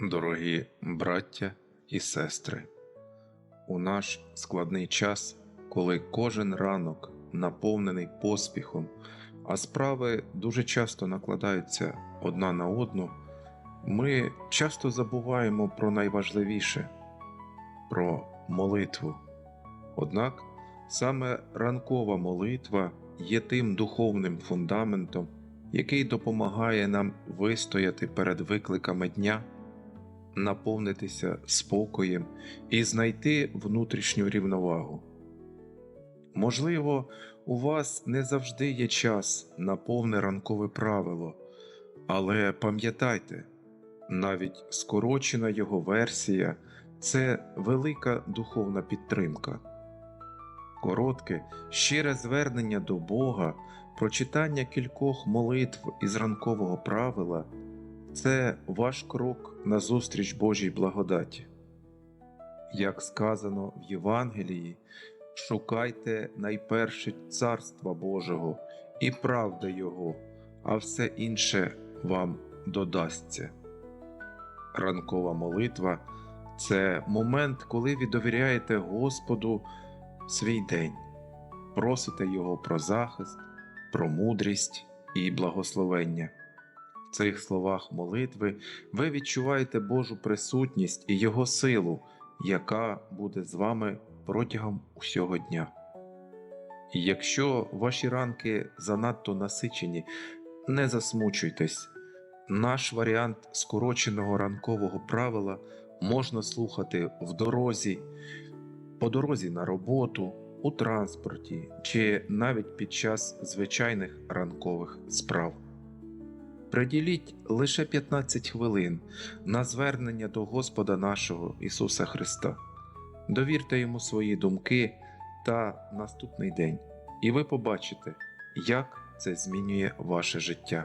Дорогі браття і сестри, у наш складний час, коли кожен ранок наповнений поспіхом, а справи дуже часто накладаються одна на одну, ми часто забуваємо про найважливіше про молитву. Однак саме ранкова молитва є тим духовним фундаментом, який допомагає нам вистояти перед викликами дня наповнитися спокоєм і знайти внутрішню рівновагу. Можливо, у вас не завжди є час на повне ранкове правило, але пам'ятайте, навіть скорочена його версія це велика духовна підтримка. Коротке, щире звернення до Бога, прочитання кількох молитв із ранкового правила це ваш крок назустріч Божій благодаті. Як сказано в Євангелії, шукайте найперше Царства Божого і правди Його, а все інше вам додасться. Ранкова молитва це момент, коли ви довіряєте Господу свій день, просите Його про захист, про мудрість і благословення. Цих словах молитви ви відчуваєте Божу присутність і Його силу, яка буде з вами протягом усього дня. І якщо ваші ранки занадто насичені, не засмучуйтесь. Наш варіант скороченого ранкового правила можна слухати в дорозі, по дорозі на роботу, у транспорті чи навіть під час звичайних ранкових справ. Приділіть лише 15 хвилин на звернення до Господа нашого Ісуса Христа. Довірте йому свої думки та наступний день, і ви побачите, як це змінює ваше життя.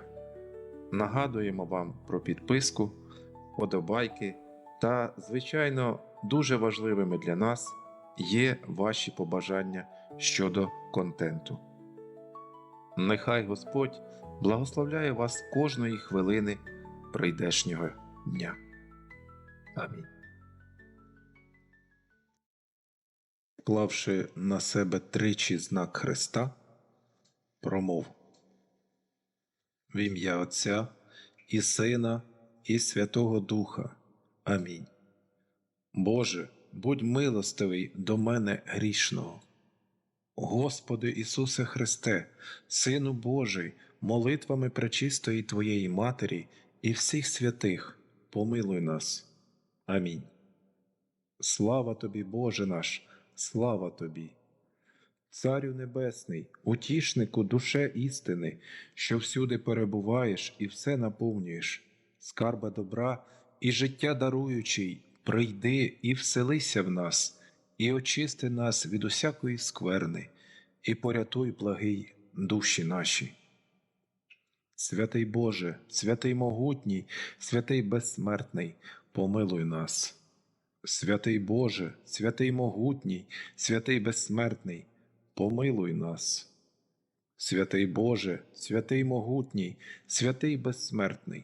Нагадуємо вам про підписку, подобайки та, звичайно, дуже важливими для нас є ваші побажання щодо контенту. Нехай Господь благословляє вас кожної хвилини прийдешнього дня. Амінь. Клавши на себе тричі знак Христа, промов в ім'я Отця і Сина, і Святого Духа. Амінь. Боже, будь милостивий до мене грішного. Господи Ісусе Христе, Сину Божий, молитвами пречистої Твоєї Матері і всіх святих, помилуй нас. Амінь. Слава тобі, Боже наш, слава тобі. Царю Небесний, утішнику душе істини, що всюди перебуваєш і все наповнюєш, скарба добра і життя даруючий, прийди і вселися в нас, і очисти нас від усякої скверни, і порятуй, благий, душі наші. Святий Боже, святий могутній, святий безсмертний, помилуй нас. Святий Боже, святий могутній, святий безсмертний, помилуй нас. Святий Боже, святий могутній, святий безсмертний,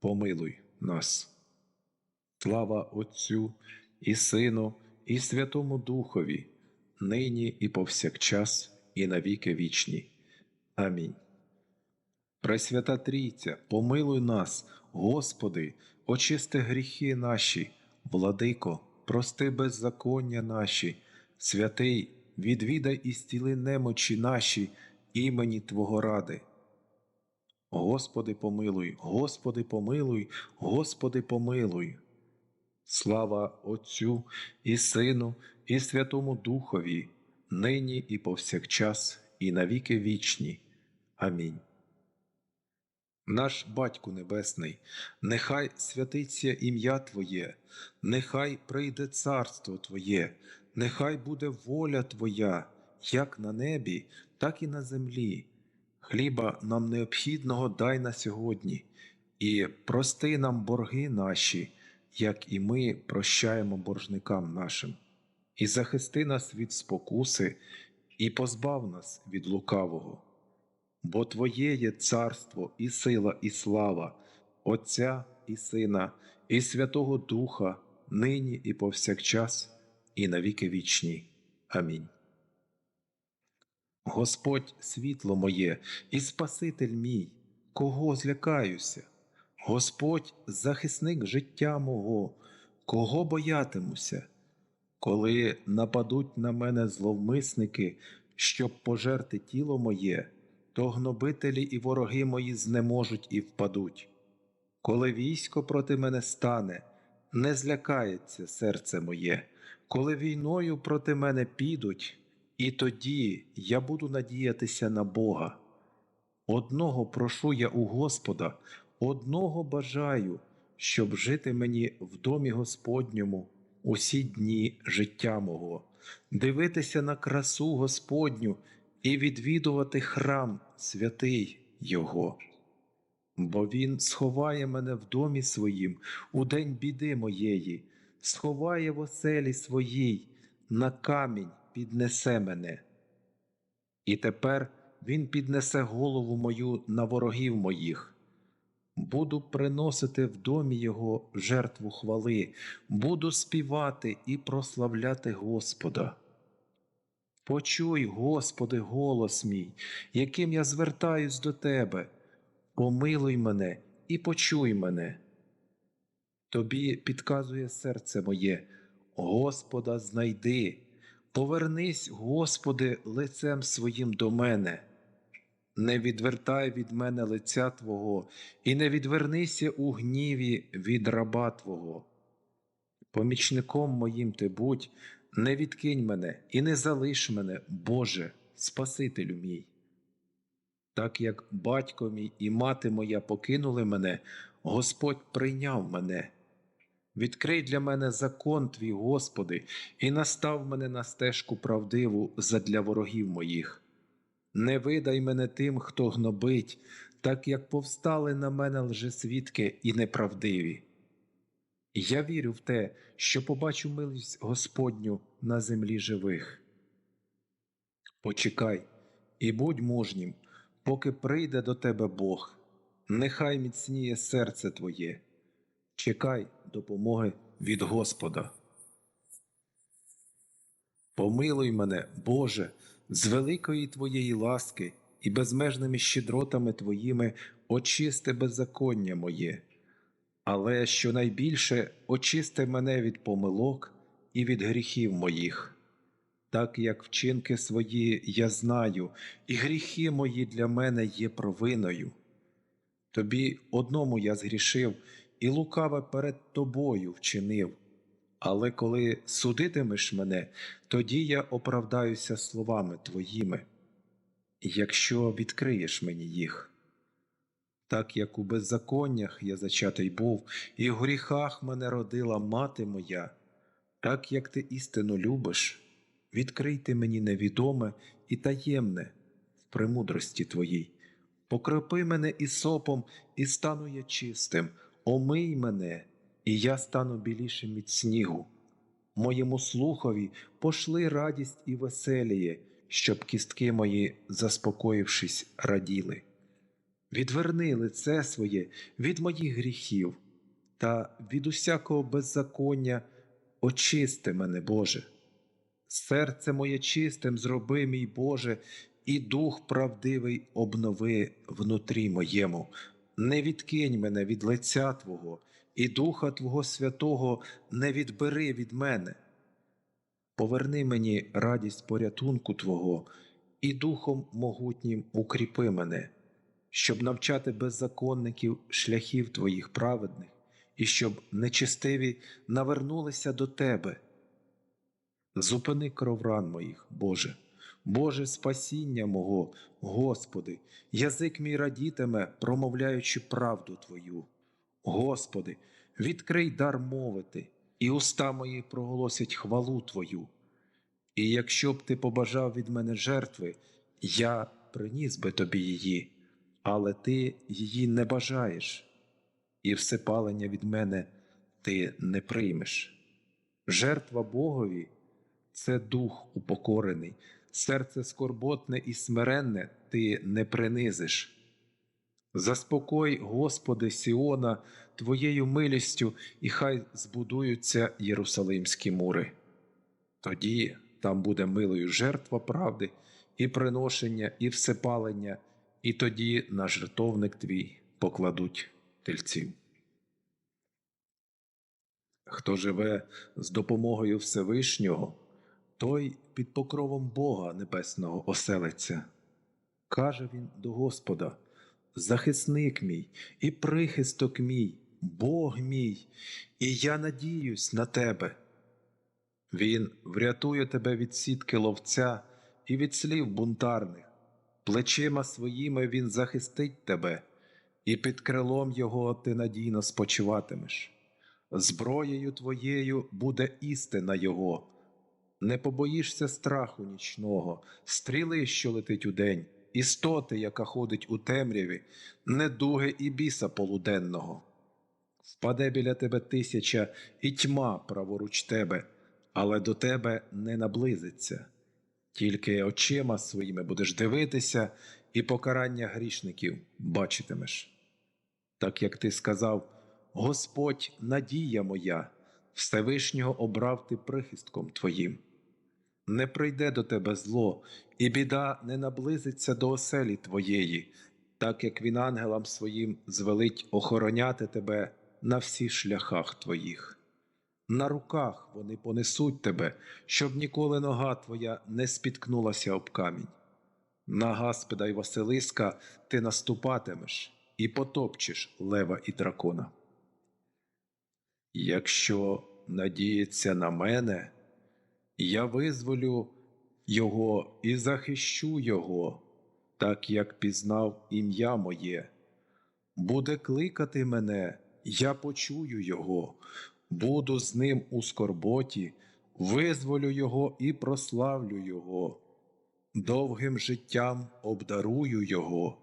помилуй нас. Слава Отцю і Сину, і Святому Духові, нині і повсякчас, і навіки вічні. Амінь. Пресвята Трійця, помилуй нас, Господи, очисти гріхи наші, владико, прости беззаконня наші, святий, відвідай і стіли немочі наші, імені Твого ради. Господи, помилуй, Господи, помилуй, Господи, помилуй. Слава Отцю і Сину, і Святому Духові, нині і повсякчас, і навіки вічні. Амінь. Наш Батьку Небесний, нехай святиться ім'я Твоє, нехай прийде царство Твоє, нехай буде воля Твоя, як на небі, так і на землі. Хліба нам необхідного дай на сьогодні, і прости нам борги наші, як і ми прощаємо боржникам нашим, і захисти нас від спокуси, і позбав нас від лукавого. Бо Твоє є царство і сила, і слава, Отця і Сина, і Святого Духа, нині і повсякчас, і навіки вічні. Амінь. Господь світло моє і Спаситель мій, кого злякаюся? Господь захисник життя мого, кого боятимуся? Коли нападуть на мене зловмисники, щоб пожерти тіло моє, то гнобителі і вороги мої знеможуть і впадуть. Коли військо проти мене стане, не злякається серце моє, коли війною проти мене підуть, і тоді я буду надіятися на Бога. Одного прошу я у Господа, одного бажаю, щоб жити мені в домі Господньому усі дні життя мого, дивитися на красу Господню і відвідувати храм святий Його. Бо Він сховає мене в домі своїм у день біди моєї, сховає в оселі своїй, на камінь піднесе мене. І тепер Він піднесе голову мою на ворогів моїх. Буду приносити в домі Його жертву хвали, буду співати і прославляти Господа. Почуй, Господи, голос мій, яким я звертаюсь до Тебе, помилуй мене і почуй мене. Тобі підказує серце моє, Господа знайди, повернись, Господи, лицем своїм до мене. Не відвертай від мене лиця Твого, і не відвернися у гніві від раба Твого. Помічником моїм ти будь, не відкинь мене і не залиш мене, Боже, Спасителю мій. Так як батько мій і мати моя покинули мене, Господь прийняв мене. Відкрий для мене закон твій, Господи, і настав мене на стежку правдиву задля ворогів моїх. Не видай мене тим, хто гнобить, так як повстали на мене лжесвідки і неправдиві. Я вірю в те, що побачу милість Господню на землі живих. Почекай і будь мужнім, поки прийде до тебе Бог, нехай міцніє серце твоє, чекай допомоги від Господа. Помилуй мене, Боже, з великої Твоєї ласки і безмежними щедротами Твоїми очисти беззаконня моє, але щонайбільше очисти мене від помилок і від гріхів моїх. Так як вчинки свої я знаю, і гріхи мої для мене є провиною. Тобі одному я згрішив і лукаве перед тобою вчинив. Але коли судитимеш мене, тоді я оправдаюся словами твоїми, якщо відкриєш мені їх. Так як у беззаконнях я зачатий був, і в гріхах мене родила мати моя, так як ти істину любиш, відкрийте мені невідоме і таємне в премудрості твоїй. Покропи мене ісопом, і стану я чистим, омий мене, і я стану білішим від снігу. Моєму слухові пошли радість і веселіє, щоб кістки мої, заспокоївшись, раділи. Відверни лице своє від моїх гріхів, та від усякого беззаконня очисти мене, Боже. Серце моє чистим зроби, мій Боже, і дух правдивий обнови внутрі моєму. Не відкинь мене від лиця Твого, і Духа Твого Святого не відбери від мене. Поверни мені радість порятунку Твого, і Духом могутнім укріпи мене, щоб навчати беззаконників шляхів Твоїх праведних, і щоб нечистиві навернулися до Тебе. Зупини кров ран моїх, Боже. Боже спасіння мого, Господи, язик мій радітиме, промовляючи правду Твою. Господи, відкрий дар мовити, і уста мої проголосять хвалу Твою. І якщо б ти побажав від мене жертви, я приніс би тобі її, але ти її не бажаєш, і всепалення від мене ти не приймеш. Жертва Богові це дух упокорений, серце скорботне і смиренне ти не принизиш. Заспокой, Господи, Сіона, твоєю милістю, і хай збудуються Єрусалимські мури. Тоді там буде милою жертва правди, і приношення, і всепалення, і тоді на жертовник твій покладуть тельців. Хто живе з допомогою Всевишнього, той під покровом Бога Небесного оселиться. Каже він до Господа: Захисник мій і прихисток мій, Бог мій, і я надіюсь на тебе. Він врятує тебе від сітки ловця і від слів бунтарних. Плечима своїми він захистить тебе, і під крилом його ти надійно спочиватимеш. Зброєю твоєю буде істина Його. Не побоїшся страху нічного, стріли, що летить удень, істоти, яка ходить у темряві, недуги і біса полуденного. Впаде біля тебе тисяча і тьма праворуч тебе, але до тебе не наблизиться. Тільки очима своїми будеш дивитися, і покарання грішників бачитимеш. Так як ти сказав, Господь надія моя, Всевишнього обрав ти прихистком твоїм. Не прийде до тебе зло, і біда не наблизиться до оселі твоєї, так як він ангелам своїм звелить охороняти тебе на всіх шляхах твоїх. На руках вони понесуть тебе, щоб ніколи нога твоя не спіткнулася об камінь. На Гаспеда й Василиска ти наступатимеш і потопчеш лева і дракона. Якщо надіється на мене, я визволю його і захищу його, так як пізнав ім'я моє. Буде кликати мене, я почую його, буду з ним у скорботі, визволю його і прославлю його, довгим життям обдарую його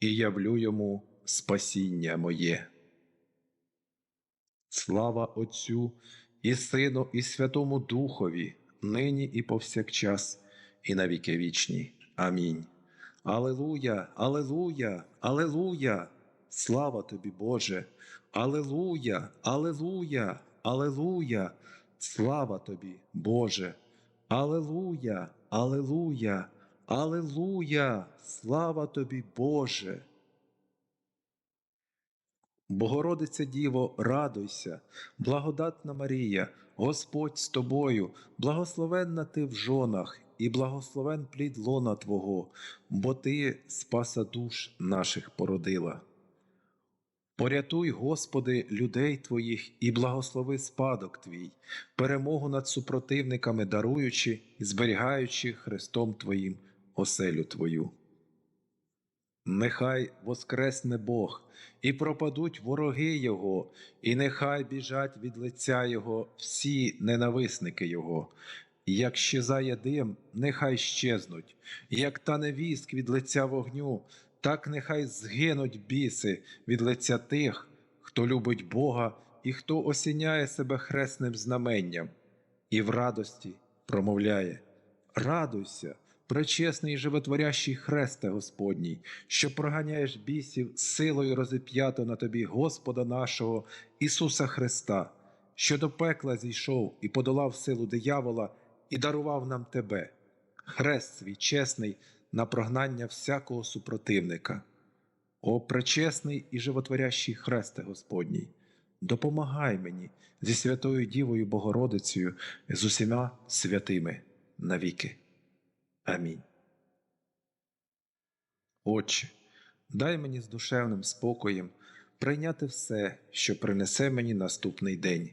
і явлю йому спасіння моє. Слава Отцю і Сину, і Святому Духові, нині і повсякчас, і на віки вічні. Амінь. Алелуя, Алелуя, Алелуя! Слава тобі, Боже! Алелуя, Алелуя, Алелуя! Слава тобі, Боже! Алелуя, Алелуя, Алелуя! Слава тобі, Боже! Богородиця Діво, радуйся, благодатна Марія, Господь з тобою, благословенна ти в жонах, і благословен плід лона Твого, бо Ти спаса душ наших породила. Порятуй, Господи, людей Твоїх і благослови спадок Твій, перемогу над супротивниками даруючи і зберігаючи Христом Твоїм оселю Твою. Нехай воскресне Бог, і пропадуть вороги Його, і нехай біжать від лиця Його всі ненависники Його. Як щезає дим, нехай щезнуть, як тане віск від лиця вогню, так нехай згинуть біси від лиця тих, хто любить Бога і хто осіняє себе хресним знаменням, і в радості промовляє: Радуйся! Пречесний і животворящий хресте Господній, що проганяєш бісів силою розіп'ято на тобі Господа нашого Ісуса Христа, що до пекла зійшов і подолав силу диявола, і дарував нам тебе, хрест свій чесний на прогнання всякого супротивника. О, пречесний і животворящий хресте Господній, допомагай мені зі святою Дівою Богородицею, з усіма святими навіки. Амінь. Отче, дай мені з душевним спокоєм прийняти все, що принесе мені наступний день.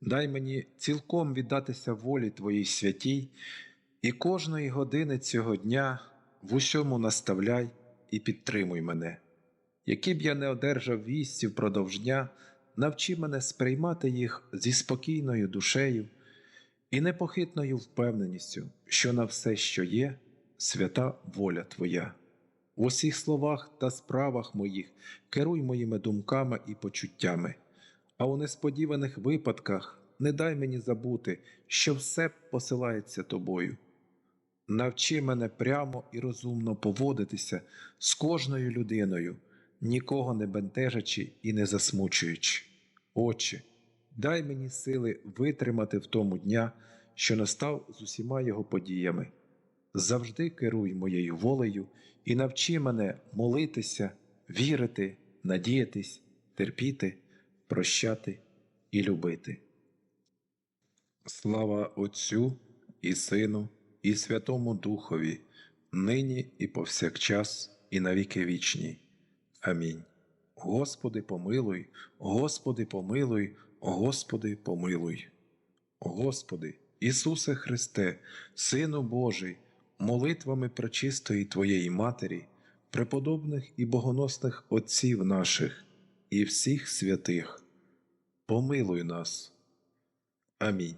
Дай мені цілком віддатися волі Твоїй святій, і кожної години цього дня в усьому наставляй і підтримуй мене. Які б я не одержав вісті впродовж дня, навчи мене сприймати їх зі спокійною душею і непохитною впевненістю, що на все, що є, свята воля Твоя. В усіх словах та справах моїх керуй моїми думками і почуттями, а у несподіваних випадках не дай мені забути, що все посилається тобою. Навчи мене прямо і розумно поводитися з кожною людиною, нікого не бентежачи і не засмучуючи. Отче, дай мені сили витримати в тому дня, що настав з усіма його подіями. Завжди керуй моєю волею і навчи мене молитися, вірити, надіятись, терпіти, прощати і любити. Слава Отцю і Сину, і Святому Духові, нині і повсякчас, і навіки вічні. Амінь. Господи, помилуй, Господи, помилуй, Господи, помилуй. Господи, Ісусе Христе, Сину Божий, молитвами пречистої Твоєї Матері, преподобних і богоносних Отців наших і всіх святих, помилуй нас. Амінь.